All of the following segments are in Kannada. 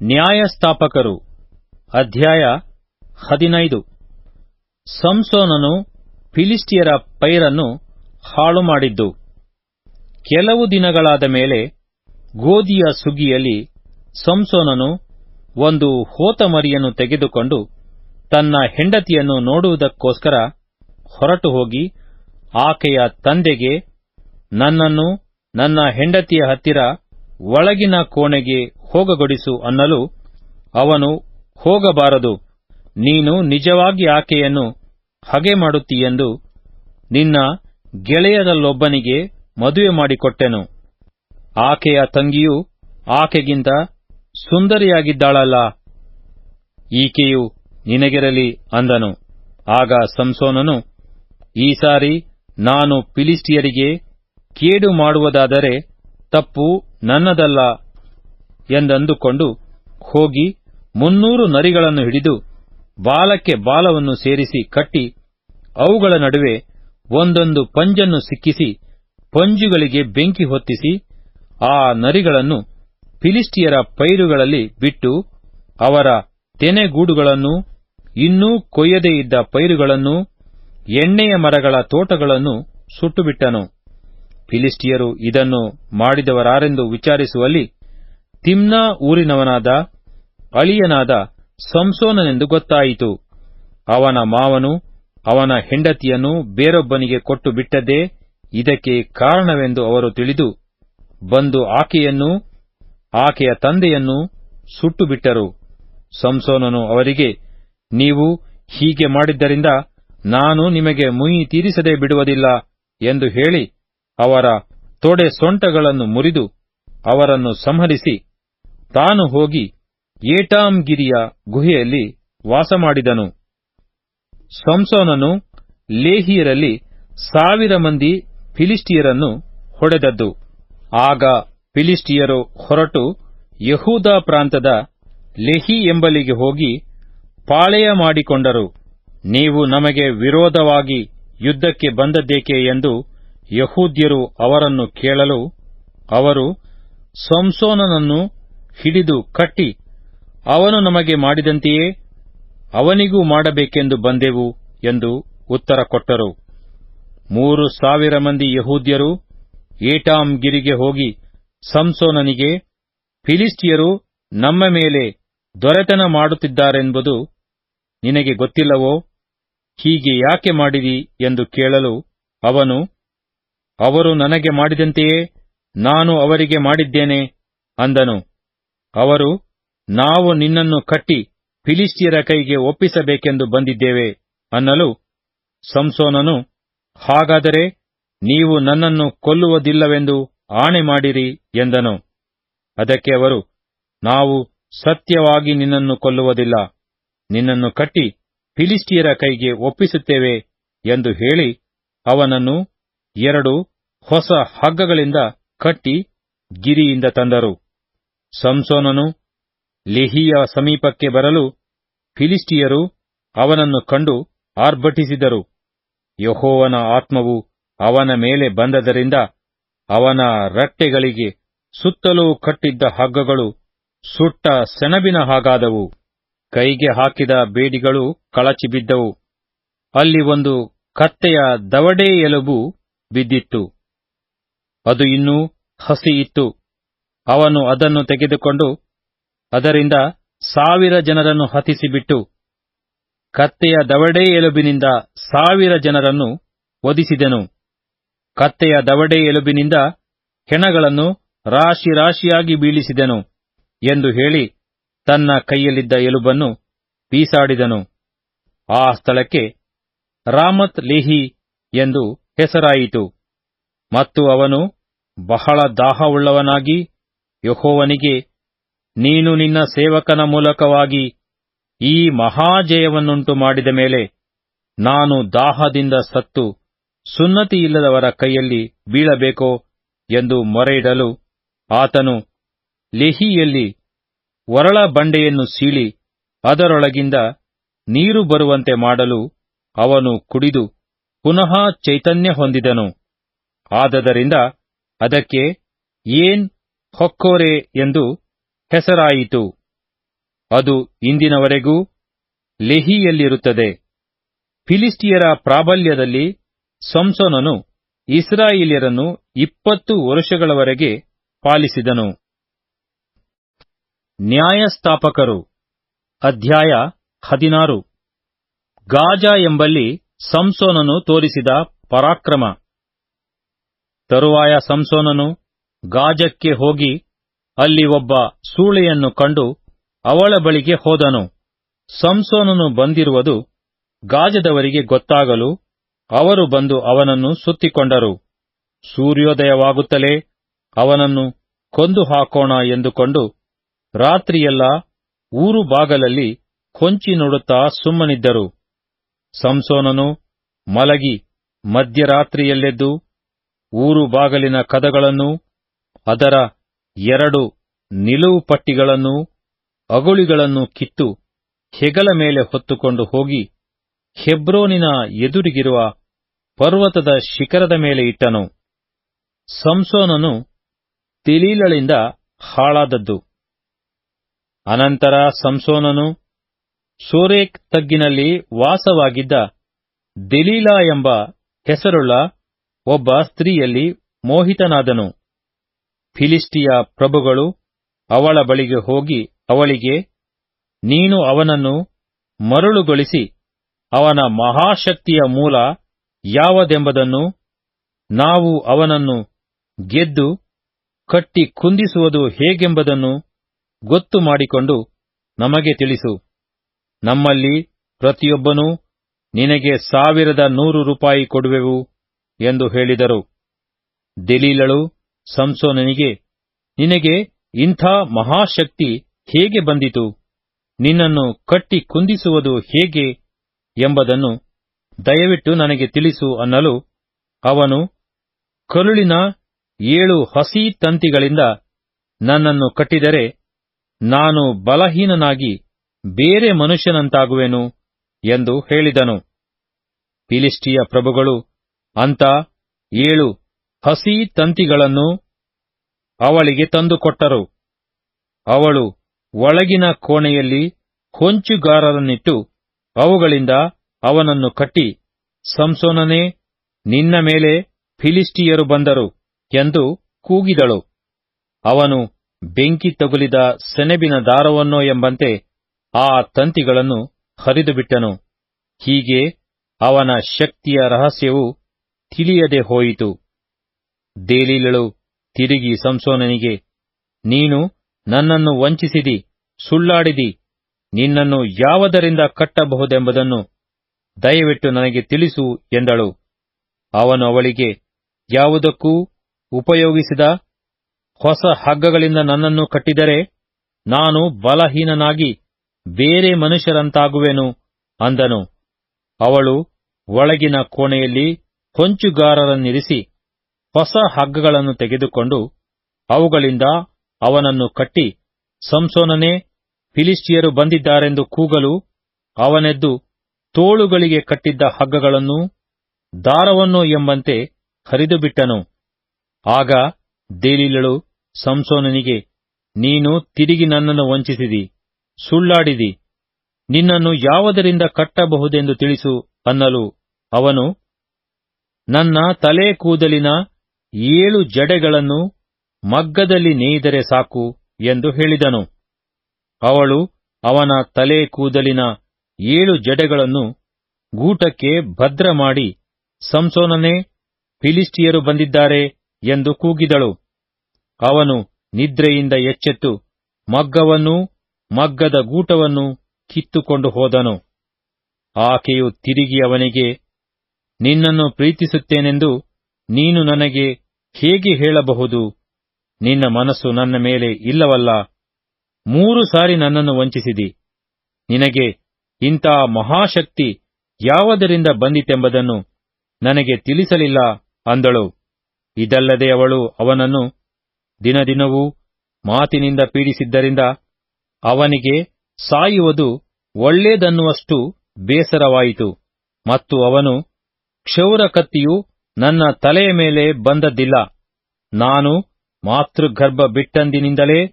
ನ್ಯಾಯಸ್ಥಾಪಕರು. ಅಧ್ಯಾಯ ಹದಿನೈದು. ಸಂಸೋನನು ಫಿಲಿಸ್ಟಿಯರ ಪೈರನ್ನು ಹಾಳು ಮಾಡಿದ್ದು. ಕೆಲವು ದಿನಗಳಾದ ಮೇಲೆ ಗೋಧಿಯ ಸುಗ್ಗಿಯಲ್ಲಿ ಸಂಸೋನನು ಒಂದು ಹೋತಮರಿಯನ್ನು ತೆಗೆದುಕೊಂಡು ತನ್ನ ಹೆಂಡತಿಯನ್ನು ನೋಡುವುದಕ್ಕೋಸ್ಕರ ಹೊರಟು ಹೋಗಿ ಆಕೆಯ ತಂದೆಗೆ, ನನ್ನನ್ನು ನನ್ನ ಹೆಂಡತಿಯ ಹತ್ತಿರ ಒಳಗಿನ ಕೋಣೆಗೆ ಹೋಗಗೊಡಿಸು ಅನ್ನಲು ಅವನು ಹೋಗಬಾರದು. ನೀನು ನಿಜವಾಗಿ ಆಕೆಯನ್ನು ಹಗೆ ಮಾಡುತ್ತೀಯೆಂದು ನಿನ್ನ ಗೆಳೆಯರಲ್ಲೊಬ್ಬನಿಗೆ ಮದುವೆ ಮಾಡಿಕೊಟ್ಟೆನು. ಆಕೆಯ ತಂಗಿಯು ಆಕೆಗಿಂತ ಸುಂದರಿಯಾಗಿದ್ದಾಳಲ್ಲ. ಈಕೆಯು ನಿನಗಿರಲಿ ಅಂದನು. ಆಗ ಸಂಸೋನನು, ಈ ಸಾರಿ ನಾನು ಫಿಲಿಸ್ಟಿಯರಿಗೆ ಕೇಡು ಮಾಡುವುದಾದರೆ ತಪ್ಪು ನನ್ನದಲ್ಲ ಎಂದಂದುಕೊಂಡು ಹೋಗಿ ಮುನ್ನೂರು ನರಿಗಳನ್ನು ಹಿಡಿದು ಬಾಲಕ್ಕೆ ಬಾಲವನ್ನು ಸೇರಿಸಿ ಕಟ್ಟಿ ಅವುಗಳ ನಡುವೆ ಒಂದೊಂದು ಪಂಜನ್ನು ಸಿಕ್ಕಿಸಿ ಪಂಜುಗಳಿಗೆ ಬೆಂಕಿ ಹೊತ್ತಿಸಿ ಆ ನರಿಗಳನ್ನು ಫಿಲಿಸ್ಟಿಯರ ಪೈರುಗಳಲ್ಲಿ ಬಿಟ್ಟು ಅವರ ತೆನೆಗೂಡುಗಳನ್ನು, ಇನ್ನೂ ಕೊಯ್ಯದೇ ಇದ್ದ ಪೈರುಗಳನ್ನು, ಎಣ್ಣೆಯ ಮರಗಳ ತೋಟಗಳನ್ನು ಸುಟ್ಟುಬಿಟ್ಟನು. ಫಿಲಿಸ್ಟಿಯರು ಇದನ್ನು ಮಾಡಿದವರಾರೆಂದು ವಿಚಾರಿಸುವಲ್ಲಿ ತಿಮ್ನಾ ಊರಿನವನಾದ ಅಳಿಯನಾದ ಸಂಸೋನನೆಂದು ಗೊತ್ತಾಯಿತು. ಅವನ ಮಾವನು ಅವನ ಹೆಂಡತಿಯನ್ನು ಬೇರೊಬ್ಬನಿಗೆ ಕೊಟ್ಟು ಬಿಟ್ಟದ್ದೇ ಇದಕ್ಕೆ ಕಾರಣವೆಂದು ಅವರು ತಿಳಿದು ಬಂದು ಆಕೆಯನ್ನು, ಆಕೆಯ ತಂದೆಯನ್ನು ಸುಟ್ಟು ಬಿಟ್ಟರು. ಸಂಸೋನನು ಅವರಿಗೆ, ನೀವು ಹೀಗೆ ಮಾಡಿದ್ದರಿಂದ ನಾನು ನಿಮಗೆ ಮುಯಿ ತೀರಿಸದೆ ಬಿಡುವುದಿಲ್ಲ ಎಂದು ಹೇಳಿ ಅವರ ತೊಡೆ ಸೊಂಟಗಳನ್ನು ಮುರಿದು ಅವರನ್ನು ಸಂಹರಿಸಿ ತಾನು ಹೋಗಿ ಏಟಾಂಗಿರಿಯ ಗುಹೆಯಲ್ಲಿ ವಾಸ ಮಾಡಿದನು ಸಂಸೋನನು ಲೇಹಿಯರಲ್ಲಿ ಸಾವಿರ ಮಂದಿ ಫಿಲಿಸ್ಟಿಯರನ್ನು ಹೊಡೆದದ್ದು. ಆಗ ಫಿಲಿಸ್ಟಿಯರು ಹೊರಟು ಯಹೂದ ಪ್ರಾಂತದ ಲೆಹಿ ಎಂಬಲಿಗೆ ಹೋಗಿ ಪಾಳೆಯ ಮಾಡಿಕೊಂಡರು. ನೀವು ನಮಗೆ ವಿರೋಧವಾಗಿ ಯುದ್ಧಕ್ಕೆ ಬಂದದ್ದೇಕೆ ಎಂದು ಯಹೂದ್ಯರು ಅವರನ್ನು ಕೇಳಲು ಅವರು ಸಂಸೋನನನ್ನು ಹಿಡಿದು ಕಟ್ಟಿ, ಅವನು ನಮಗೆ ಮಾಡಿದಂತೆಯೇ ಅವನಿಗೂ ಮಾಡಬೇಕೆಂದು ಬಂದೆವು ಎಂದು ಉತ್ತರ ಕೊಟ್ಟರು. ಮೂರು ಸಾವಿರ ಮಂದಿ ಯಹೂದ್ಯರು ಏಟಾಮ್ ಗಿರಿಗೆ ಹೋಗಿ ಸಂಸೋನನಿಗೆ, ಫಿಲಿಸ್ಟಿಯರು ನಮ್ಮ ಮೇಲೆ ದೊರೆತನ ಮಾಡುತ್ತಿದ್ದಾರೆಂಬುದು ನಿನಗೆ ಗೊತ್ತಿಲ್ಲವೋ? ಹೀಗೆ ಯಾಕೆ ಮಾಡಿದಿ ಎಂದು ಕೇಳಲು ಅವನು ಅವರು ನನಗೆ ಮಾಡಿದಂತೆಯೇ ನಾನು ಅವರಿಗೆ ಮಾಡಿದ್ದೇನೆ ಅಂದನು. ಅವರು, ನಾವು ನಿನ್ನನ್ನು ಕಟ್ಟಿ ಫಿಲಿಸ್ಟಿಯರ ಕೈಗೆ ಒಪ್ಪಿಸಬೇಕೆಂದು ಬಂದಿದ್ದೇವೆ ಅನ್ನಲು ಸಂಸೋನನು, ಹಾಗಾದರೆ ನೀವು ನನ್ನನ್ನು ಕೊಲ್ಲುವುದಿಲ್ಲವೆಂದು ಆಣೆ ಮಾಡಿರಿ ಎಂದನು. ಅದಕ್ಕೆ ಅವರು, ನಾವು ಸತ್ಯವಾಗಿ ನಿನ್ನನ್ನು ಕೊಲ್ಲುವುದಿಲ್ಲ. ನಿನ್ನನ್ನು ಕಟ್ಟಿ ಫಿಲಿಸ್ಟಿಯರ ಕೈಗೆ ಒಪ್ಪಿಸುತ್ತೇವೆ ಎಂದು ಹೇಳಿ ಅವನನ್ನು ಎರಡು ಹೊಸ ಹಗ್ಗಗಳಿಂದ ಕಟ್ಟಿ ಗಿರಿಯಿಂದ ತಂದರು. ಸಂಸೋನನು ಲೆಹಿಯ ಸಮೀಪಕ್ಕೆ ಬರಲು ಫಿಲಿಸ್ಟಿಯರು ಅವನನ್ನು ಕಂಡು ಆರ್ಭಟಿಸಿದರು. ಯಹೋವನ ಆತ್ಮವು ಅವನ ಮೇಲೆ ಬಂದದರಿಂದ ಅವನ ರಟ್ಟೆಗಳಿಗೆ ಸುತ್ತಲೂ ಕಟ್ಟಿದ್ದ ಹಗ್ಗಗಳು ಸುಟ್ಟ ಸೆಣಬಿನ ಹಾಗಾದವು. ಕೈಗೆ ಹಾಕಿದ ಬೇಡಿಗಳು ಕಳಚಿ ಬಿದ್ದವು ಅಲ್ಲಿ ಒಂದು ಕತ್ತೆಯ ದವಡೇ ಎಲುಬು ಬಿದ್ದಿತ್ತು. ಅದು ಇನ್ನೂ ಹಸಿ ಇತ್ತು. ಅವನು ಅದನ್ನು ತೆಗೆದುಕೊಂಡು ಅದರಿಂದ ಸಾವಿರ ಜನರನ್ನು ಹತಿಸಿಬಿಟ್ಟು ಕತ್ತೆಯ ದವಡೆ ಎಲುಬಿನಿಂದ ಸಾವಿರ ಜನರನ್ನು ಒದಿಸಿದನು ಕತ್ತೆಯ ದವಡೆ ಎಲುಬಿನಿಂದ ಹೆಣಗಳನ್ನು ರಾಶಿ ರಾಶಿಯಾಗಿ ಬೀಳಿಸಿದನು ಎಂದು ಹೇಳಿ ತನ್ನ ಕೈಯಲ್ಲಿದ್ದ ಎಲುಬನ್ನು ಬೀಸಾಡಿದನು ಆ ಸ್ಥಳಕ್ಕೆ ರಾಮತ್ ಲೇಹಿ ಎಂದು ಹೆಸರಾಯಿತು. ಮತ್ತು ಅವನು ಬಹಳ ದಾಹವುಳ್ಳವನಾಗಿ ಯಹೋವನಿಗೆ, ನೀನು ನಿನ್ನ ಸೇವಕನ ಮೂಲಕವಾಗಿ ಈ ಮಹಾಜಯವನ್ನುಂಟು ಮಾಡಿದ ಮೇಲೆ ನಾನು ದಾಹದಿಂದ ಸತ್ತು ಸುನ್ನತಿಯಿಲ್ಲದವರ ಕೈಯಲ್ಲಿ ಬೀಳಬೇಕೋ ಎಂದು ಮೊರೆಯಿಡಲು ಆತನು ಲೆಹಿಯಲ್ಲಿ ಒರಳ ಬಂಡೆಯನ್ನು ಸೀಳಿ ಅದರೊಳಗಿಂದ ನೀರು ಬರುವಂತೆ ಮಾಡಲು ಅವನು ಕುಡಿದು ಪುನಃ ಚೈತನ್ಯ ಹೊಂದಿದನು. ಆದದರಿಂದ ಅದಕ್ಕೆ ಏನ್ ಹೊಕ್ಕೋರೆ ಎಂದು ಹೆಸರಾಯಿತು. ಅದು ಇಂದಿನವರೆಗೂ ಲೆಹಿಯಲ್ಲಿರುತ್ತದೆ. ಫಿಲಿಸ್ಟಿಯರ ಪ್ರಾಬಲ್ಯದಲ್ಲಿ ಸಂಸೋನನು ಇಸ್ರಾಯಿಲಿಯರನ್ನು ಇಪ್ಪತ್ತು ವರ್ಷಗಳವರೆಗೆ ಪಾಲಿಸಿದನು. ನ್ಯಾಯಸ್ಥಾಪಕರು ಅಧ್ಯಾಯ ಹದಿನಾರು. ಗಾಜಾ ಎಂಬಲ್ಲಿ ಸಂಸೋನನು ತೋರಿಸಿದ ಪರಾಕ್ರಮ. ತರುವಾಯ ಸಂಸೋನನು ಗಾಜಕ್ಕೆ ಹೋಗಿ ಅಲ್ಲಿ ಒಬ್ಬ ಸೂಳೆಯನ್ನು ಕಂಡು ಅವಳ ಬಳಿಗೆ ಹೋದನು. ಸಂಸೋನನು ಬಂದಿರುವುದು ಗಾಜದವರಿಗೆ ಗೊತ್ತಾಗಲು ಅವರು ಬಂದು ಅವನನ್ನು ಸುತ್ತಿಕೊಂಡರು. ಸೂರ್ಯೋದಯವಾಗುತ್ತಲೇ ಅವನನ್ನು ಕೊಂದು ಹಾಕೋಣ ಎಂದುಕೊಂಡು ರಾತ್ರಿಯೆಲ್ಲ ಊರು ಬಾಗಲಲ್ಲಿ ಕೊಂಚಿ ನೋಡುತ್ತಾ ಸುಮ್ಮನಿದ್ದರು. ಸಂಸೋನನು ಮಲಗಿ ಮಧ್ಯರಾತ್ರಿಯಲ್ಲೆದ್ದು ಊರು ಬಾಗಲಿನ ಕದಗಳನ್ನೂ ಅದರ ಎರಡು ನಿಲುವು ಪಟ್ಟಿಗಳನ್ನು ಅಗುಳಿಗಳನ್ನು ಕಿತ್ತು ಹೆಗಲ ಮೇಲೆ ಹೊತ್ತುಕೊಂಡು ಹೋಗಿ ಹೆಬ್ರೋನಿನ ಎದುರಿಗಿರುವ ಪರ್ವತದ ಶಿಖರದ ಮೇಲೆ ಇಟ್ಟನು. ಸಂಸೋನನು ತಿಲೀಲಳಿಂದ ಹಾಳಾದದ್ದು. ಅನಂತರ ಸಂಸೋನನು ಸೋರೇಕ್ ತಗ್ಗಿನಲ್ಲಿ ವಾಸವಾಗಿದ್ದ ದಿಲೀಲಾ ಎಂಬ ಹೆಸರುಳ್ಳ ಒಬ್ಬ ಸ್ತ್ರೀಯಲ್ಲಿ ಮೋಹಿತನಾದನು. ಫಿಲಿಸ್ಟಿಯ ಪ್ರಭುಗಳು ಅವಳ ಬಳಿಗೆ ಹೋಗಿ ಅವಳಿಗೆ, ನೀನು ಅವನನ್ನು ಮರಳುಗೊಳಿಸಿ, ಅವನ ಮಹಾಶಕ್ತಿಯ ಮೂಲ ಯಾವದೆಂಬುದನ್ನು ನಾವು ಅವನನ್ನು ಗೆದ್ದು ಕಟ್ಟಿ ಕುಂದಿಸುವುದು ಹೇಗೆಂಬುದನ್ನು ಗೊತ್ತು ಮಾಡಿಕೊಂಡು ನಮಗೆ ತಿಳಿಸು. ನಮ್ಮಲ್ಲಿ ಪ್ರತಿಯೊಬ್ಬನೂ ನಿನಗೆ ಸಾವಿರದ ನೂರು ರೂಪಾಯಿ ಕೊಡುವೆವು ಎಂದು ಹೇಳಿದರು. ದಿಲೀಲಳು ಸಂಸೋನನಿಗೆ, ನಿನಗೆ ಇಂಥ ಮಹಾಶಕ್ತಿ ಹೇಗೆ ಬಂದಿತು? ನಿನ್ನನ್ನು ಕಟ್ಟಿ ಕುಂದಿಸುವುದು ಹೇಗೆ ಎಂಬುದನ್ನು ದಯವಿಟ್ಟು ನನಗೆ ತಿಳಿಸು ಅನ್ನಲು ಅವನು ಕರುಳಿನ ಏಳು ಹಸಿ ತಂತಿಗಳಿಂದ ನನ್ನನ್ನು ಕಟ್ಟಿದರೆ ನಾನು ಬಲಹೀನನಾಗಿ ಬೇರೆ ಮನುಷ್ಯನಂತಾಗುವೆನು ಎಂದು ಹೇಳಿದನು. ಫಿಲಿಸ್ಟಿಯ ಪ್ರಭುಗಳು ಅಂತ ಏಳು ಹಸಿ ತಂತಿಗಳನ್ನು ಅವಳಿಗೆ ತಂದುಕೊಟ್ಟರು. ಅವಳು ಒಳಗಿನ ಕೋಣೆಯಲ್ಲಿ ಹೊಂಚುಗಾರರನ್ನಿಟ್ಟು ಅವುಗಳಿಂದ ಅವನನ್ನು ಕಟ್ಟಿ, ಸಂಸೋನನೇ, ನಿನ್ನ ಮೇಲೆ ಫಿಲಿಸ್ಟಿಯರು ಬಂದರು ಎಂದು ಕೂಗಿದಳು. ಅವನು ಬೆಂಕಿ ತಗುಲಿದ ಸೆನೆಬಿನ ದಾರವನ್ನೋ ಎಂಬಂತೆ ಆ ತಂತಿಗಳನ್ನು ಹರಿದುಬಿಟ್ಟನು. ಹೀಗೆ ಅವನ ಶಕ್ತಿಯ ರಹಸ್ಯವು ತಿಳಿಯದೆ ಹೋಯಿತು. ದೇಲೀಲಳು ತಿರುಗಿ ಸಂಸೋನನಿಗೆ, ನೀನು ನನ್ನನ್ನು ವಂಚಿಸಿದಿ, ಸುಳ್ಳಾಡಿದಿ, ನಿನ್ನನ್ನು ಯಾವದರಿಂದ ಕಟ್ಟಬಹುದೆಂಬುದನ್ನು ದಯವಿಟ್ಟು ನನಗೆ ತಿಳಿಸು ಎಂದಳು. ಅವನು ಅವಳಿಗೆ, ಯಾವುದಕ್ಕೂ ಉಪಯೋಗಿಸಿದ ಹೊಸ ಹಗ್ಗಗಳಿಂದ ನನ್ನನ್ನು ಕಟ್ಟಿದರೆ ನಾನು ಬಲಹೀನನಾಗಿ ಬೇರೆ ಮನುಷ್ಯರಂತಾಗುವೆನು ಅಂದನು. ಅವಳು ಒಳಗಿನ ಕೋಣೆಯಲ್ಲಿ ಹೊಂಚುಗಾರರನ್ನಿರಿಸಿ ಹೊಸ ಹಗ್ಗಗಳನ್ನು ತೆಗೆದುಕೊಂಡು ಅವುಗಳಿಂದ ಅವನನ್ನು ಕಟ್ಟಿ ಸಂಸೋನನೇ ಫಿಲಿಸ್ಟಿಯರು ಬಂದಿದ್ದಾರೆಂದು ಕೂಗಲು ಅವನೆದ್ದು ತೋಳುಗಳಿಗೆ ಕಟ್ಟಿದ್ದ ಹಗ್ಗಗಳನ್ನು ದಾರವನ್ನು ಎಂಬಂತೆ ಹರಿದುಬಿಟ್ಟನು. ಆಗ ದೇಲೀಲಳು ಸಂಸೋನನಿಗೆ, ನೀನು ತಿರುಗಿ ನನ್ನನ್ನು ವಂಚಿಸಿದಿ. ಸುಳ್ಳಾಡಿದಿ. ನಿನ್ನನ್ನು ಯಾವುದರಿಂದ ಕಟ್ಟಬಹುದೆಂದು ತಿಳಿಸು ಅನ್ನಲು ಅವನು ನನ್ನ ತಲೆ ಕೂದಲಿನ ಏಳು ಜಡೆಗಳನ್ನು ಮಗ್ಗದಲ್ಲಿ ನೇಯ್ದರೆ ಸಾಕು ಎಂದು ಹೇಳಿದನು. ಅವಳು ಅವನ ತಲೆ ಕೂದಲಿನ ಏಳು ಜಡೆಗಳನ್ನು ಗೂಟಕ್ಕೆ ಭದ್ರ ಮಾಡಿ, ಸಂಸೋನನೇ, ಫಿಲಿಸ್ಟಿಯರು ಬಂದಿದ್ದಾರೆ ಎಂದು ಕೂಗಿದಳು. ಅವನು ನಿದ್ರೆಯಿಂದ ಎಚ್ಚೆತ್ತು, ಮಗ್ಗವನ್ನೂ ಮಗ್ಗದ ಗೂಟವನ್ನು ಕಿತ್ತುಕೊಂಡು ಹೋದನು. ಆಕೆಯು ತಿರುಗಿ ಅವನಿಗೆ, ನಿನ್ನನ್ನು ಪ್ರೀತಿಸುತ್ತೇನೆಂದು ನೀನು ನನಗೆ ಹೇಗೆ ಹೇಳಬಹುದು? ನಿನ್ನ ಮನಸ್ಸು ನನ್ನ ಮೇಲೆ ಇಲ್ಲವಲ್ಲ. ಮೂರು ಸಾರಿ ನನ್ನನ್ನು ವಂಚಿಸಿದಿ. ನಿನಗೆ ಇಂಥ ಮಹಾಶಕ್ತಿ ಯಾವುದರಿಂದ ಬಂದಿತೆಂಬುದನ್ನು ನನಗೆ ತಿಳಿಸಲಿಲ್ಲ ಅಂದಳು. ಇದಲ್ಲದೆ ಅವಳು ಅವನನ್ನು ದಿನದಿನವೂ ಮಾತಿನಿಂದ ಪೀಡಿಸಿದ್ದರಿಂದ ಅವನಿಗೆ ಸಾಯುವುದು ಒಳ್ಳೇದನ್ನುವಷ್ಟು ಬೇಸರವಾಯಿತು. ಮತ್ತು ಅವನು, ಕ್ಷೌರ ಕತ್ತಿಯು ನನ್ನ ತಲೆಯ ಮೇಲೆ ಬಂದದ್ದಿಲ್ಲ. ನಾನು ಮಾತೃಗರ್ಭ ಬಿಟ್ಟಂದಿನಿಂದಲೇ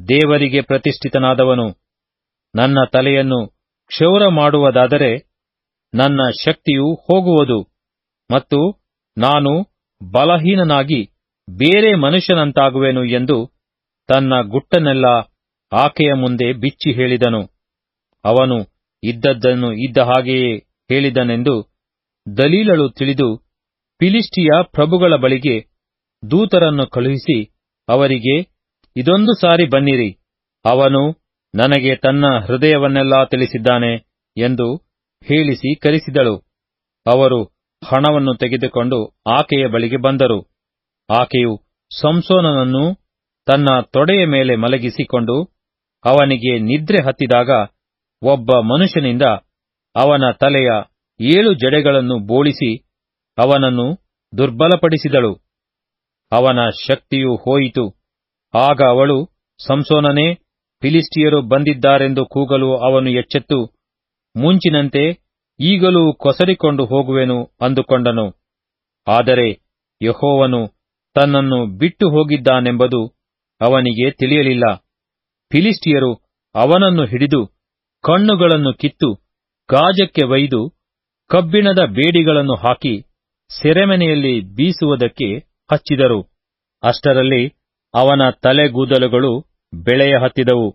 ದೇವರಿಗೆ ಪ್ರತಿಷ್ಠಿತನಾದವನು. ನನ್ನ ತಲೆಯನ್ನು ಕ್ಷೌರ ಮಾಡುವುದಾದರೆ ನನ್ನ ಶಕ್ತಿಯು ಹೋಗುವುದು. ಮತ್ತು ನಾನು ಬಲಹೀನನಾಗಿ ಬೇರೆ ಮನುಷ್ಯನಂತಾಗುವೆನು ಎಂದು ತನ್ನ ಗುಟ್ಟನ್ನೆಲ್ಲ ಆಕೆಯ ಮುಂದೆ ಬಿಚ್ಚಿ ಹೇಳಿದನು. ಅವನು ಇದ್ದದ್ದನ್ನು ಇದ್ದ ಹಾಗೆಯೇ ಹೇಳಿದನೆಂದು ದಲೀಲಳು ತಿಳಿದು ಪಿಲಿಸ್ಟಿಯ ಪ್ರಭುಗಳ ಬಳಿಗೆ ದೂತರನ್ನು ಕಳುಹಿಸಿ ಅವರಿಗೆ, ಇದೊಂದು ಸಾರಿ ಬನ್ನಿರಿ. ಅವನು ನನಗೆ ತನ್ನ ಹೃದಯವನ್ನೆಲ್ಲಾ ತಿಳಿಸಿದ್ದಾನೆ ಎಂದು ಹೇಳಿಸಿ ಕರೆಸಿದಳು. ಅವರು ಹಣವನ್ನು ತೆಗೆದುಕೊಂಡು ಆಕೆಯ ಬಳಿಗೆ ಬಂದರು. ಆಕೆಯು ಸಂಸೋನನನ್ನು ತನ್ನ ತೊಡೆಯ ಮೇಲೆ ಮಲಗಿಸಿಕೊಂಡು ಅವನಿಗೆ ನಿದ್ರೆ ಹತ್ತಿದಾಗ ಒಬ್ಬ ಮನುಷ್ಯನಿಂದ ಅವನ ತಲೆಯ ಏಳು ಜಡೆಗಳನ್ನು ಬೋಳಿಸಿ ಅವನನ್ನು ದುರ್ಬಲಪಡಿಸಿದಳು. ಅವನ ಶಕ್ತಿಯು ಹೋಯಿತು. ಆಗ ಅವಳು, ಸಂಸೋನನೇ ಫಿಲಿಸ್ಟಿಯರು ಬಂದಿದ್ದಾರೆಂದು ಕೂಗಲು ಅವನು ಎಚ್ಚೆತ್ತು. ಮುಂಚಿನಂತೆ ಈಗಲೂ ಕೊಸರಿಕೊಂಡು ಹೋಗುವೆನು ಅಂದುಕೊಂಡನು. ಆದರೆ ಯಹೋವನು ತನ್ನನ್ನು ಬಿಟ್ಟು ಹೋಗಿದ್ದಾನೆಂಬುದು ಅವನಿಗೆ ತಿಳಿಯಲಿಲ್ಲ. ಫಿಲಿಸ್ಟಿಯರು ಅವನನ್ನು ಹಿಡಿದು ಕಣ್ಣುಗಳನ್ನು ಕಿತ್ತು ಗಾಜಕ್ಕೆ ಒಯ್ದು ಕಬ್ಬಿಣದ ಬೇಡಿಗಳನ್ನು ಹಾಕಿ ಸೆರೆಮನೆಯಲ್ಲಿ ಬೀಸುವುದಕ್ಕೆ ಹಚ್ಚಿದರು. ಅಷ್ಟರಲ್ಲಿ ಅವನ ತಲೆಗೂದಲುಗಳು ಬೆಳೆಯ ಹತ್ತಿದವು.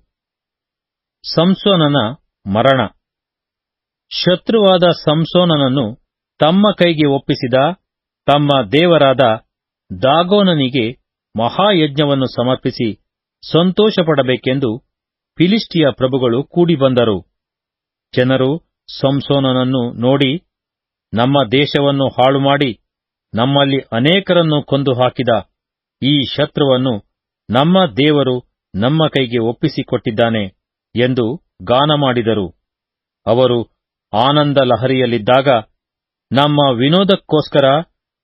ಸಂಸೋನನ ಮರಣ. ಶತ್ರುವಾದ ಸಂಸೋನನನ್ನು ತಮ್ಮ ಕೈಗೆ ಒಪ್ಪಿಸಿದ ತಮ್ಮ ದೇವರಾದ ದಾಗೋನನಿಗೆ ಮಹಾಯಜ್ಞವನ್ನು ಸಮರ್ಪಿಸಿ ಸಂತೋಷಪಡಬೇಕೆಂದು ಫಿಲಿಸ್ಟಿಯ ಪ್ರಭುಗಳು ಕೂಡಿಬಂದರು ಜನರು ಸಂಸೋನನನ್ನು ನೋಡಿ, ನಮ್ಮ ದೇಶವನ್ನು ಹಾಳುಮಾಡಿ, ನಮ್ಮಲ್ಲಿ ಅನೇಕರನ್ನು ಕೊಂದು ಹಾಕಿದ ಈ ಶತ್ರುವನ್ನು ನಮ್ಮ ದೇವರು ನಮ್ಮ ಕೈಗೆ ಒಪ್ಪಿಸಿಕೊಟ್ಟಿದ್ದಾನೆ ಎಂದು ಗಾನ ಮಾಡಿದರು. ಅವರು ಆನಂದ ಲಹರಿಯಲ್ಲಿದ್ದಾಗ, ನಮ್ಮ ವಿನೋದಕ್ಕೋಸ್ಕರ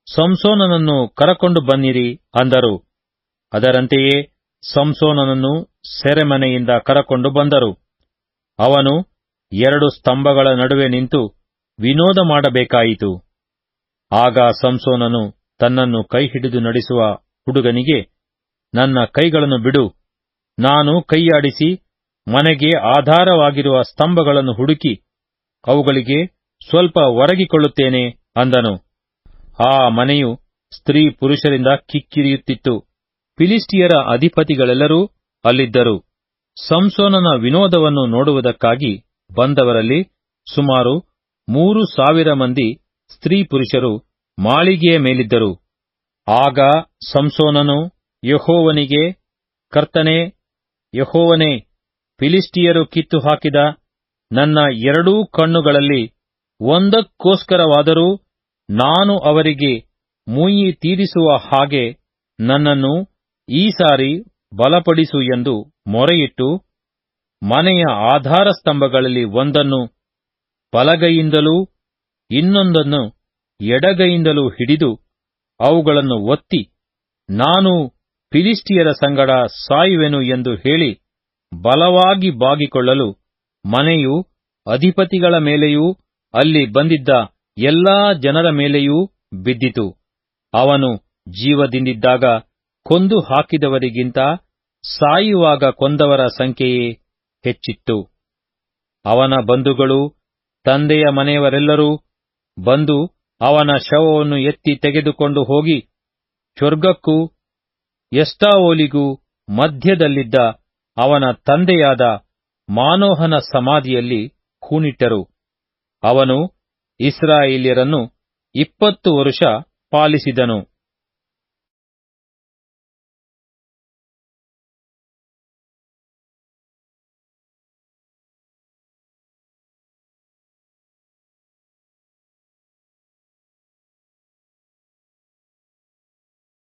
ಸಂಸೋನನನ್ನು ಕರಕೊಂಡು ಬನ್ನಿರಿ ಅಂದರು. ಅದರಂತೆಯೇ ಸಂಸೋನನನ್ನು ಸೆರೆಮನೆಯಿಂದ ಕರಕೊಂಡು ಬಂದರು. ಅವನು ಎರಡು ಸ್ತಂಭಗಳ ನಡುವೆ ನಿಂತು ವಿನೋದ ಮಾಡಬೇಕಾಯಿತು. ಆಗ ಸಂಸೋನನು ತನ್ನನ್ನು ಕೈಹಿಡಿದು ನಡೆಸುವ ಹುಡುಗನಿಗೆ, ನನ್ನ ಕೈಗಳನ್ನು ಬಿಡು. ನಾನು ಕೈಯಾಡಿಸಿ ಮನೆಗೆ ಆಧಾರವಾಗಿರುವ ಸ್ತಂಭಗಳನ್ನು ಹುಡುಕಿ ಅವುಗಳಿಗೆ ಸ್ವಲ್ಪ ಒರಗಿಕೊಳ್ಳುತ್ತೇನೆ ಅಂದನು. ಆ ಮನೆಯು ಸ್ತ್ರೀ ಪುರುಷರಿಂದ ಕಿಕ್ಕಿರಿಯುತ್ತಿತ್ತು. ಫಿಲಿಸ್ಟಿಯರ ಅಧಿಪತಿಗಳೆಲ್ಲರೂ ಅಲ್ಲಿದ್ದರು. ಸಂಸೋನನ ವಿನೋದವನ್ನು ನೋಡುವುದಕ್ಕಾಗಿ ಬಂದವರಲ್ಲಿ ಸುಮಾರು ಮೂರು ಸಾವಿರ ಮಂದಿ ಸ್ತ್ರೀ ಪುರುಷರು ಮಾಳಿಗೆಯ ಮೇಲಿದ್ದರು. ಆಗ ಸಂಸೋನನು ಯಹೋವನಿಗೆ, ಕರ್ತನೆ, ಯಹೋವನೇ, ಫಿಲಿಸ್ಟಿಯರು ಕಿತ್ತು ಹಾಕಿದ ನನ್ನ ಎರಡೂ ಕಣ್ಣುಗಳಲ್ಲಿ ಒಂದಕ್ಕೋಸ್ಕರವಾದರೂ ನಾನು ಅವರಿಗೆ ಮುಯಿ ತೀರಿಸುವ ಹಾಗೆ ನನ್ನನ್ನು ಈ ಸಾರಿ ಬಲಪಡಿಸು ಎಂದು ಮೊರೆಯಿಟ್ಟು ಮನೆಯ ಆಧಾರ ಸ್ತಂಭಗಳಲ್ಲಿ ಒಂದನ್ನು ಬಲಗೈಯಿಂದಲೂ ಇನ್ನೊಂದನ್ನು ಎಡಗೈಯಿಂದಲೂ ಹಿಡಿದು ಅವುಗಳನ್ನು ಒತ್ತಿ, ನಾನು ಫಿಲಿಸ್ಟಿಯರ ಸಂಗಡ ಸಾಯುವೆನು ಎಂದು ಹೇಳಿ ಬಲವಾಗಿ ಬಾಗಿಕೊಳ್ಳಲು ಮನೆಯು ಅಧಿಪತಿಗಳ ಮೇಲೆಯೂ ಅಲ್ಲಿ ಬಂದಿದ್ದ ಎಲ್ಲಾ ಜನರ ಮೇಲೆಯೂ ಬಿದ್ದಿತು. ಅವನು ಜೀವದಿಂದಿದ್ದಾಗ ಕೊಂದು ಹಾಕಿದವರಿಗಿಂತ ಸಾಯುವಾಗ ಕೊಂದವರ ಸಂಖ್ಯೆಯೇ ಹೆಚ್ಚಿತ್ತು. ಅವನ ಬಂಧುಗಳು, ತಂದೆಯ ಮನೆಯವರೆಲ್ಲರೂ ಬಂದು ಅವನ ಶವವನ್ನು ಎತ್ತಿ ತೆಗೆದುಕೊಂಡು ಹೋಗಿ ಸ್ವರ್ಗಕ್ಕೂ ಎಸ್ಟಾವೋಲಿಗೂ ಮಧ್ಯದಲ್ಲಿದ್ದ ಅವನ ತಂದೆಯಾದ ಮಾನೋಹನ ಸಮಾಧಿಯಲ್ಲಿ ಹೂಣಿಟ್ಟರು. ಅವನು ಇಸ್ರಾಯೇಲ್ಯರನ್ನು ಇಪ್ಪತ್ತು ವರುಷ ಪಾಲಿಸಿದನು.